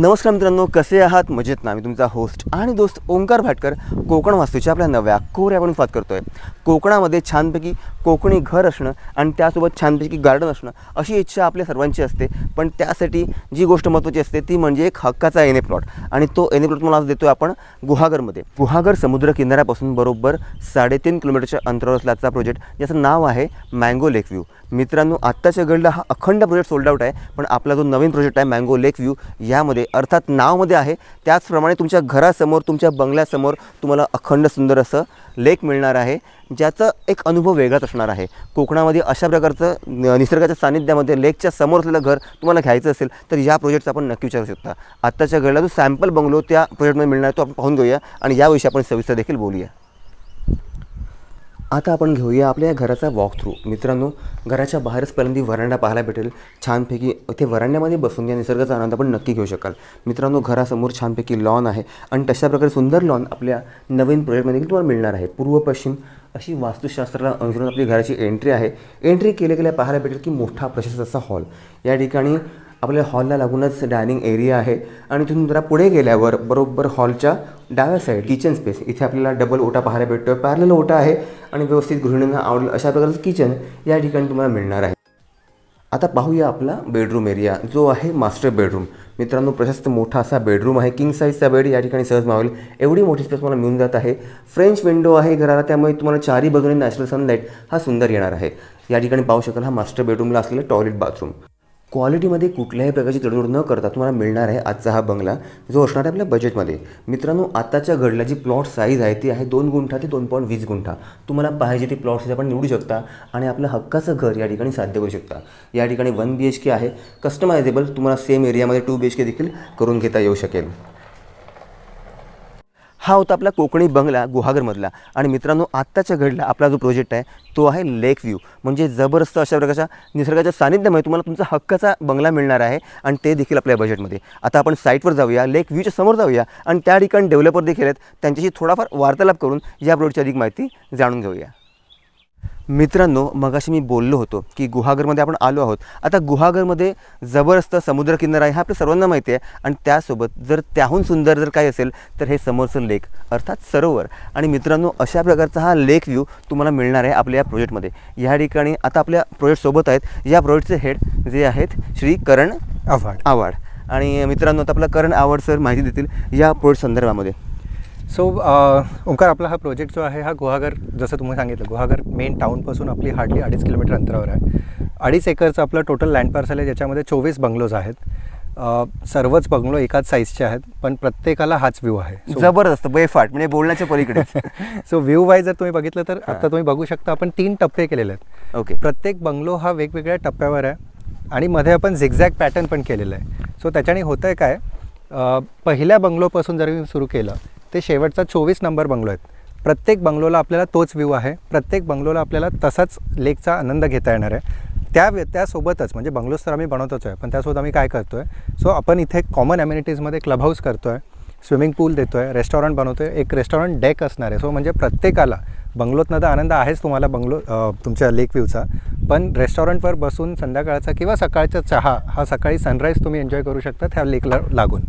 नमस्कार मित्रांनो कसे आहात? मजेत ना. मी तुमचा होस्ट आणि दोस्त ओंकार भाटकर. कोकण वास्तूच्या आपल्या नव्या आपण स्वागत करतो आहे कोकणामध्ये छानपैकी कोकणी घर असणं आणि त्यासोबत छानपैकी गार्डन असणं अशी इच्छा आपल्या सर्वांची असते. पण त्यासाठी जी गोष्ट महत्त्वाची असते ती म्हणजे एक हक्काचा एन ए प्लॉट आणि तो एन ए प्लॉट मला आज देतो आहे आपण गुहागरमध्ये. गुहागर समुद्र किनाऱ्यापासून बरोबर साडेतीन किलोमीटरच्या अंतरावर असल्याचा प्रोजेक्ट ज्याचं नाव आहे मँगो लेक व्ह्यू मित्रांनो आत्ताच्या घडला हा अखंड प्रोजेक्ट सोल्ड आउट आहे पण आपला जो नवीन प्रोजेक्ट आहे मँगो लेक व्ह्यू यामध्ये अर्थात नावमध्ये आहे. त्याचप्रमाणे तुमच्या घरासमोर तुमच्या बंगल्यासमोर तुम्हाला अखंड सुंदर असं लेक मिळणार आहे ज्याचा एक अनुभव वेगळाच असणार आहे. कोकणामध्ये अशा प्रकारचं निसर्गाच्या सानिध्यामध्ये लेकच्या समोर असलेलं घर तुम्हाला घ्यायचं असेल तर या प्रोजेक्टचा आपण नक्की विचारू शकता. आत्ताच्या घडला जो सॅम्पल बंगलो त्या प्रोजेक्टमध्ये मिळणार तो आपण पाहून घेऊया आणि याविषयी आपण सविस्तर देखील बोलूया. आता आपण घेऊया आपल्या या घराचा वॉक थ्रू मित्रांनो घराच्या बाहेरच पहिल्यांदा वरांडा पाहायला भेटेल. छानपैकी ते वरांड्यामध्ये बसून या निसर्गाचा आनंद आपण नक्की घेऊ शकाल. मित्रांनो घरासमोर छानपैकी लॉन आहे आणि तशा प्रकारे सुंदर लॉन आपल्या नवीन प्रोजेक्टमध्ये देखील तुम्हाला मिळणार आहे. पूर्व पश्चिम अशी वास्तुशास्त्राला अनुसरून आपली घराची एंट्री आहे. एंट्री केल्या गेल्या पाहायला भेटेल की मोठा प्रशस्त असा हॉल या ठिकाणी आपल्या हॉलला लागूनच डायनिंग एरिया आहे. आणि तिथून जरा पुढे गेल्यावर बरोबर हॉलच्या डाव्या साईड किचन स्पेस इथे आपल्याला डबल ओटा पाहायला भेटतो पॅरल ओटा आहे आणि व्यवस्थित गृहिणींना आवडेल अशा प्रकारचं किचन या ठिकाणी तुम्हाला मिळणार आहे. आता पाहूया आपला बेडरूम एरिया जो आहे मास्टर बेडरूम मित्रांनो प्रशस्त मोठा असा बेडरूम आहे. किंग साईजचा बेड या ठिकाणी सहज मावेल. एवढी मोठी स्पेस मला मिळून जात आहे. फ्रेंच विंडो आहे घराला. त्यामुळे तुम्हाला चारही बाजूने नॅचरल सनलाईट हा सुंदर येणार आहे. या ठिकाणी पाहू शकाल हा मास्टर बेडरूमला असलेला टॉयलेट बाथरूम क्वालिटीमध्ये कुठल्याही प्रकारची तडजोड न करता तुम्हाला मिळणार आहे आजचा हा बंगला. जो असणार आहे आपल्या बजेटमध्ये मित्रांनो आताच्या घडला जी प्लॉट साईज आहे ती आहे दोन गुंठा ते दोन पॉईंट वीस गुंठा. तुम्हाला पाहिजे ती प्लॉट साईज आपण निवडू शकता आणि आपलं हक्काचं घर या ठिकाणी साध्य करू शकता. या ठिकाणी वन बी एच के आहे. कस्टमायझेबल तुम्हाला सेम एरियामध्ये टू बी एच के देखील करून घेता येऊ शकेल. हा होता आपला कोकणी बंगला गुहागरमधला. आणि मित्रांनो आत्ताच्या घडला आपला जो प्रोजेक्ट आहे तो आहे लेक व्ह्यू म्हणजे जबरदस्त अशा प्रकारच्या निसर्गाच्या सानिध्यामुळे तुम्हाला तुमचा हक्काचा बंगला मिळणार आहे आणि ते देखील आपल्या बजेटमध्ये आता आपण साईटवर जाऊया लेक व्ह्यूच्या समोर जाऊया आणि त्या ठिकाणी डेव्हलपर देखील आहेत. त्यांच्याशी थोडाफार वार्तालाप करून या प्रोजेक्टची अधिक माहिती जाणून घेऊया. मित्रांनो मगाशी मी बोललो होतो की गुहागरमध्ये आपण आलो आहोत. आता गुहागरमध्ये जबरदस्त समुद्रकिनारा आहे हा आपल्या सर्वांना माहिती आहे. आणि त्यासोबत जर त्याहून सुंदर जर काही असेल तर हे समोरचं लेक अर्थात सरोवर. आणि मित्रांनो अशा प्रकारचा हा लेक व्ह्यू तुम्हाला मिळणार आहे आपल्या या प्रोजेक्टमध्ये. या ठिकाणी आता आपल्या प्रोजेक्टसोबत आहेत या प्रोजेक्टचे हेड जे आहेत श्री करण आव्हाड. आवाड आणि मित्रांनो आता आपला करण आवाड सर माहिती देतील या प्रोजेक्ट संदर्भामध्ये. सो ओंकार आपला हा प्रोजेक्ट जो आहे हा गुहागर जसं तुम्ही सांगितलं गुहागर मेन टाऊनपासून आपली हार्डली अडीच किलोमीटर अंतरावर आहे. अडीच एकरचं आपलं टोटल लँड पार्सल आहे ज्याच्यामध्ये चोवीस बंगलोज आहेत. अ, सर्वच बंगलो एकाच साईजचे आहेत पण प्रत्येकाला हाच व्ह्यू आहे. जबरदस्त बेफाट म्हणजे बोलण्याच्या पलीकडे सो व्ह्यू वाईज जर तुम्ही बघितलं तर आता तुम्ही बघू शकता आपण तीन टप्पे केलेले आहेत. ओके प्रत्येक बंगलो हा वेगवेगळ्या टप्प्यावर आहे आणि मध्ये आपण झिगझॅग पॅटर्न पण केलेलं आहे. सो त्याच्याने होतं आहे काय? अ, पहिल्या बंगलोपासून जर मी सुरू केलं ते शेवटचा चोवीस नंबर बंगलो आहेत. प्रत्येक बंगलोला आपल्याला तोच व्ह्यू आहे. प्रत्येक बंगलोला आपल्याला तसाच लेकचा आनंद घेता येणार आहे. त्या व्य- त्यासोबतच म्हणजे बंगलोज तर आम्ही बनवतोच आहे पण त्यासोबत आम्ही काय करतो आहे सो आपण इथे कॉमन ॲम्युनिटीजमध्ये क्लब हाऊस करतो आहे स्विमिंग पूल देतो आहे रेस्टॉरंट बनवतो आहे एक रेस्टॉरंट डेक असणार आहे. सो म्हणजे प्रत्येकाला बंगलोतनं तर आनंद आहेच तुम्हाला बंगलो तुमच्या लेक व्ह्यूचा पण रेस्टॉरंटवर बसून संध्याकाळचा किंवा सकाळचा चहा हा सकाळी सनराईज तुम्ही एन्जॉय करू शकता त्या लेकला लागून.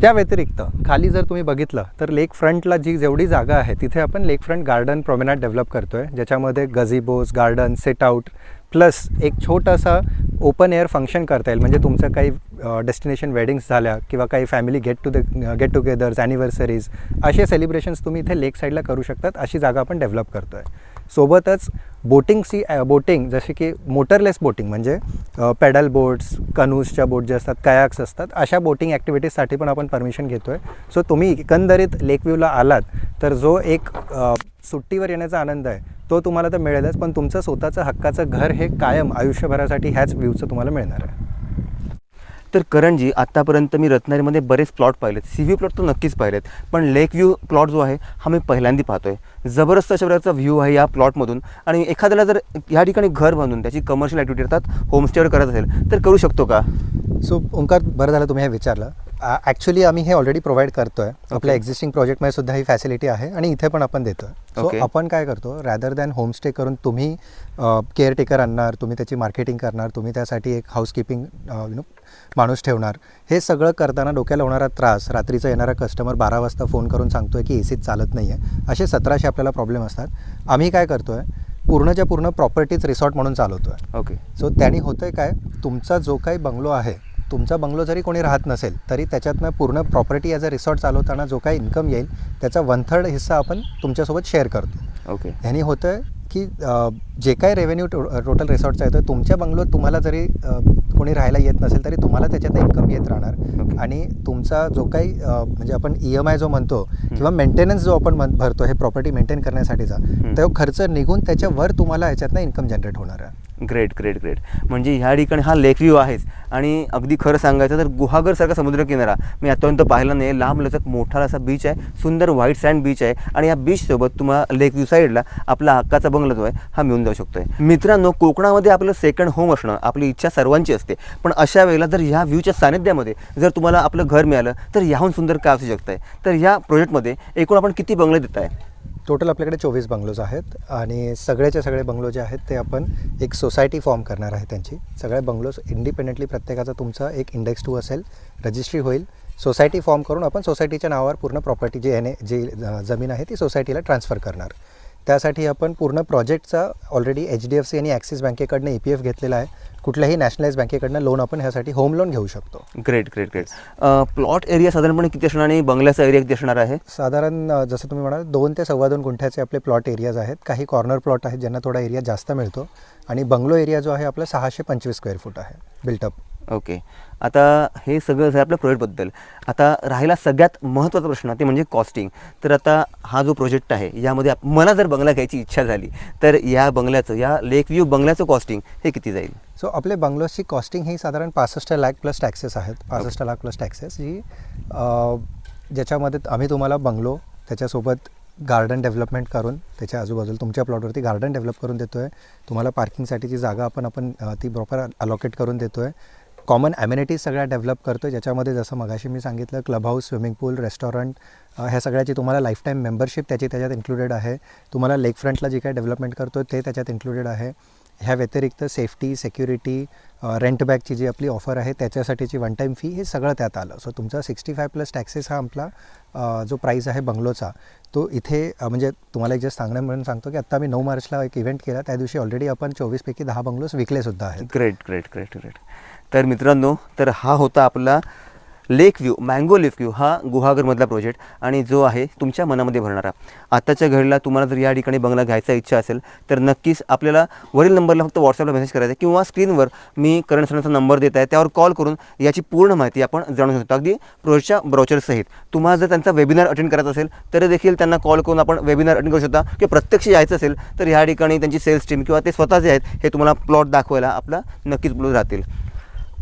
त्या व्यतिरिक्त खाली जर तुम्ही बघितलं तर लेक फ्रंटला जी जेवढी जागा आहे तिथे आपण lake front garden promenade develop करतो आहे ज्याच्यामध्ये gazebos garden set out plus एक छोटासा ओपन एअर फंक्शन करता येईल. म्हणजे तुमचं काही डेस्टिनेशन वेडिंग्स झाल्या किंवा काही family get to the get togethers anniversaries असे सेलिब्रेशन्स तुम्ही इथे लेक साईडला करू शकतात. अशी जागा आपण डेव्हलप करतो आहे सोबतच बोटिंगची बोटिंग जसे की मोटरलेस बोटिंग म्हणजे पेडल बोट्स कनूजच्या बोट जे असतात कयाक्स असतात अशा बोटिंग ॲक्टिव्हिटीजसाठी पण आपण परमिशन घेतो आहे सो तुम्ही एकंदरीत लेकव्ह्यूला आलात तर जो एक सुट्टीवर येण्याचा आनंद आहे तो तुम्हाला तर मिळेलच पण तुमचं स्वतःचं हक्काचं घर हे कायम आयुष्यभरासाठी ह्याच व्ह्यूचं तुम्हाला मिळणार आहे. तर करणजी आत्तापर्यंत मी रत्नागिरीमध्ये बरेच प्लॉट पाहिलेत. सी व्ही प्लॉट तर नक्कीच पाहिलेत. पण लेक व्ह्यू प्लॉट जो आहे हा मी पहिल्यांदा पाहतोय. जबरदस्त अशा प्रकारचा व्ह्यू आहे या प्लॉटमधून आणि एखाद्याला जर या ठिकाणी घर बांधून त्याची कमर्शियल ॲक्टिव्हिटी अर्थात होमस्टेवर करत असेल तर करू शकतो का? सो ओंकार बरं झालं तुम्ही हे विचारलं. ॲक्च्युली आम्ही हे ऑलरेडी प्रोव्हाइड करतो आहे आपल्या एक्झिस्टिंग प्रोजेक्टमध्ये सुद्धा ही फॅसिलिटी आहे आणि इथे पण आपण देतो आहे सो. आपण काय करतो रॅदर दॅन होमस्टे करून तुम्ही केअरटेकर आणणार तुम्ही त्याची मार्केटिंग करणार तुम्ही त्यासाठी एक हाऊसकीपिंग यु नो माणूस ठेवणार हे सगळं करताना डोक्याला होणारा त्रास रात्रीचा येणारा कस्टमर बारा वाजता फोन करून सांगतोय की ए सीत चालत नाही आहे असे सतराशे आपल्याला प्रॉब्लेम असतात. आम्ही काय करतो आहे पूर्णच्या पूर्ण प्रॉपर्टीज रिसॉर्ट म्हणून चालवतो आहे ओके सो त्याने होतं आहे काय तुमचा जो काही बंगलो आहे तुमचा बंगलो जरी कोणी राहत नसेल तरी त्याच्यातनं पूर्ण प्रॉपर्टी ॲज अ रिसॉर्ट चालवताना जो काही इन्कम येईल त्याचा वन थर्ड हिस्सा आपण तुमच्यासोबत शेअर करतो. ओके ह्यानी होतं की जे काही रेव्हेन्यू टोटल रिसॉर्टचा येतो तुमच्या बंगलोत तुम्हाला जरी कोणी राहायला येत नसेल तरी तुम्हाला त्याच्यात इन्कम येत राहणार. Okay. आणि तुमचा जो काही म्हणजे आपण ई एम आय जो म्हणतो किंवा मेंटेनन्स जो आपण भरतो हे प्रॉपर्टी मेंटेन करण्यासाठीचा तो खर्च निघून त्याच्यावर तुम्हाला ह्याच्यातनं इन्कम जनरेट होणार आहे. ग्रेट ग्रेट ग्रेट म्हणजे ह्या ठिकाणी हा लेक व्ह्यू आहेच. आणि अगदी खरं सांगायचं तर गुहागरसारखा समुद्रकिनारा. मी आतापर्यंत पाहिला नाही. लांब लचक मोठा असा बीच आहे. सुंदर व्हाईट सँड बीच आहे. आणि या बीचसोबत तुम्हाला लेक व्ह्यू साईडला आपला हक्काचा बंगला जो आहे हा मिळून जाऊ शकतोय. मित्रांनो कोकणामध्ये आपलं सेकंड होम असणं आपली इच्छा सर्वांची असते. पण अशा वेळेला जर ह्या व्ह्यूच्या सानिध्यामध्ये जर तुम्हाला आपलं घर मिळालं तर याहून सुंदर काय असू शकतं तर ह्या प्रोजेक्टमध्ये एकूण आपण किती बंगले देत आहे टोटल आपल्याकडे चोवीस बंगलोज आहेत आणि सगळ्याचे सगळे बंगलो जे आहेत ते आपण एक सोसायटी फॉर्म करणार आहे त्यांची. सगळ्या बंगलोज इंडिपेंडेंटली प्रत्येकाचा तुमचा एक इंडेक्स टू असेल रजिस्ट्री होईल. सोसायटी फॉर्म करून आपण सोसायटीच्या नावावर पूर्ण प्रॉपर्टी जी एने जी जमीन आहे ती सोसायटीला ट्रान्सफर करणार. त्यासाठी आपण पूर्ण प्रोजेक्टचा already H D F C आणि ॲक्सिस बँकेकडनं ई पी एफ घेतलेला आहे. कुठल्याही नॅशनलाइज बँकेकडनं लोन आपण ह्यासाठी होम लोन घेऊ शकतो. Great great great plot area साधारणपणे किती असणार आणि बंगल्याचा एरिया किती असणार आहे? साधारण जसं तुम्ही म्हणाल दोन ते सव्वा दोन गुंठ्याचे आपले प्लॉट एरियाज आहेत. काही कॉर्नर प्लॉट आहेत ज्यांना थोडा एरिया जास्त मिळतो. आणि बंगलो एरिया जो आहे आपला सहाशे पंचवीस स्क्वेअर फूट आहे बिल्टअप ओके. आता हे सगळं झालं आपल्या प्रोजेक्टबद्दल. आता राहिला सगळ्यात महत्त्वाचा प्रश्न ते म्हणजे कॉस्टिंग तर आता हा जो प्रोजेक्ट आहे यामध्ये मला जर बंगला घ्यायची इच्छा झाली तर या बंगल्याचं या लेक व्ह्यू बंगल्याचं कॉस्टिंग हे किती जाईल? सो आपले बंगलोजची कॉस्टिंग ही साधारण पासष्ट लाख प्लस टॅक्सेस आहेत. पासष्ट लाख प्लस टॅक्सेस जी ज्याच्यामध्ये आम्ही तुम्हाला बंगलो त्याच्यासोबत गार्डन डेव्हलपमेंट करून त्याच्या आजूबाजूला तुमच्या प्लॉटवरती गार्डन डेव्हलप करून देतो आहे तुम्हाला पार्किंगसाठीची जागा आपण आपण ती प्रॉपर अलोकेट करून देतो आहे कॉमन ॲम्युनिटीज सगळ्या डेव्हलप करतो आहे ज्याच्यामध्ये जसं मगाशी मी सांगितलं club house swimming pool restaurant ह्या सगळ्याची तुम्हाला लाईफ टाईम मेंबरशिप त्याची त्याच्यात इन्क्लुडेड आहे. तुम्हाला लेक फ्रंटला जी काही डेव्हलपमेंट करतो ते त्याच्यात इन्क्लुडेड आहे. ह्या व्यतिरिक्त सेफ्टी सेक्युरिटी रेंट बॅकची जी आपली ऑफर आहे त्याच्यासाठीची वन टाईम फी हे सगळं त्यात आलं. सो तुमचा सिक्स्टी फाय प्लस टॅक्सेस हा आपला जो प्राईस आहे बंगलोचा तो इथे म्हणजे तुम्हाला एक जस्ट सांगणं म्हणून सांगतो की आत्ता मी नऊ मार्चला एक इव्हेंट केला. त्या दिवशी ऑलरेडी आपण चोवीसपैकी दहा बंगलोज विकले सुद्धा आहेत. ग्रेट ग्रेट ग्रेट ग्रेट तर मित्रांनो तर हा होता आपला lake view mango lake view हा गुहागरमधला प्रोजेक्ट आणि जो आहे तुमच्या मनामध्ये भरणारा. आत्ताच्या घडीला तुम्हाला जर या ठिकाणी बंगला घ्यायचा इच्छा असेल तर नक्कीच आपल्याला वरील नंबरला फक्त व्हॉट्सअपला मेसेज करायचा आहे किंवा स्क्रीनवर मी करण सरांचा नंबर देत आहे त्यावर कॉल करून याची पूर्ण माहिती आपण जाणू शकतो अगदी प्रोजेक्टच्या ब्रॉचरसहित तुम्हाला जर त्यांचा वेबिनार अटेंड करायचा असेल तर देखील त्यांना कॉल करून आपण वेबिनार अटेंड करू शकता. किंवा प्रत्यक्ष यायचं असेल तर ह्या ठिकाणी त्यांची सेल्स टीम किंवा ते स्वतः जे आहेत हे तुम्हाला प्लॉट दाखवायला आपला नक्कीच बोलत राहतील.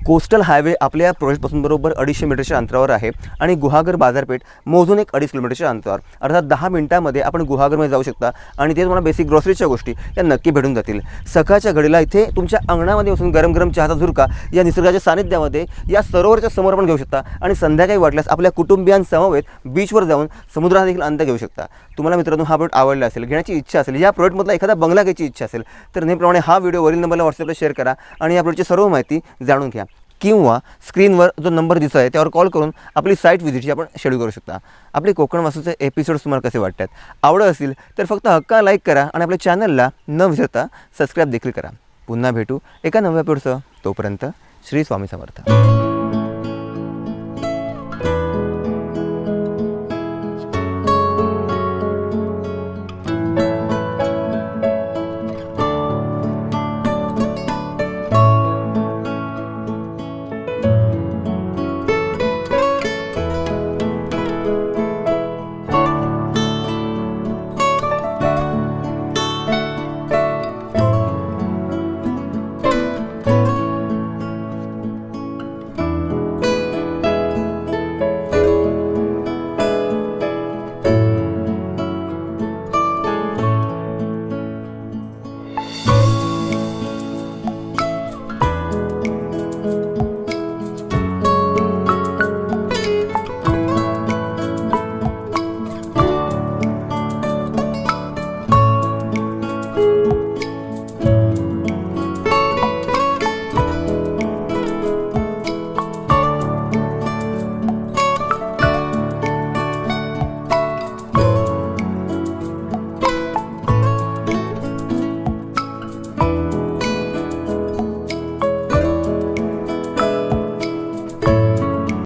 कोस्टल हायवे आपल्या प्रोजेक्टपासून बरोबर अडीचशे मीटरच्या अंतरावर आहे आणि गुहागर बाजारपेठ मोजून एक अडीच किलोमीटरच्या अंतरावर. अर्थात दहा मिनिटामध्ये आपण गुहागरमध्ये जाऊ शकता आणि ते तुम्हाला बेसिक ग्रॉसरीच्या गोष्टी या नक्की भेटून जातील. सकाळच्या घडीला इथे तुमच्या अंगणामध्ये बसून गरम गरम चहाचा झुरका या निसर्गाच्या सानिध्यामध्ये या सरोवरच्या समोर आपण घेऊ शकता आणि संध्याकाळी वाटल्यास आपल्या कुटुंबियांसमवेत बीचवर जाऊन समुद्रात देखील अंत घेऊ शकता. तुम्हाला मित्रांनो हा प्रोडक्ट आवडला असेल घेण्याची इच्छा असेल या प्रोडक्टमधला एखादा बंगला घ्यायची इच्छा असेल तर नेहमीप्रमाणे हा व्हिडिओ वरील नंबरला व्हॉट्सअपला शेअर करा आणि या प्रोडक्टची सर्व माहिती जाणून घ्या. किंवा स्क्रीनवर जो नंबर दिसत आहे त्यावर कॉल करून आपली साईट व्हिजिटची आपण शेड्यूल करू शकता. आपले कोकण वासूचे एपिसोड्स तुम्हाला कसे वाटतात? आवडत असतील तर फक्त हक्का लाईक करा आणि आपल्या चॅनलला न विसरता सबस्क्राईब देखील करा. पुन्हा भेटू एका नव्या एपिसोडसह तोपर्यंत श्री स्वामी समर्थ.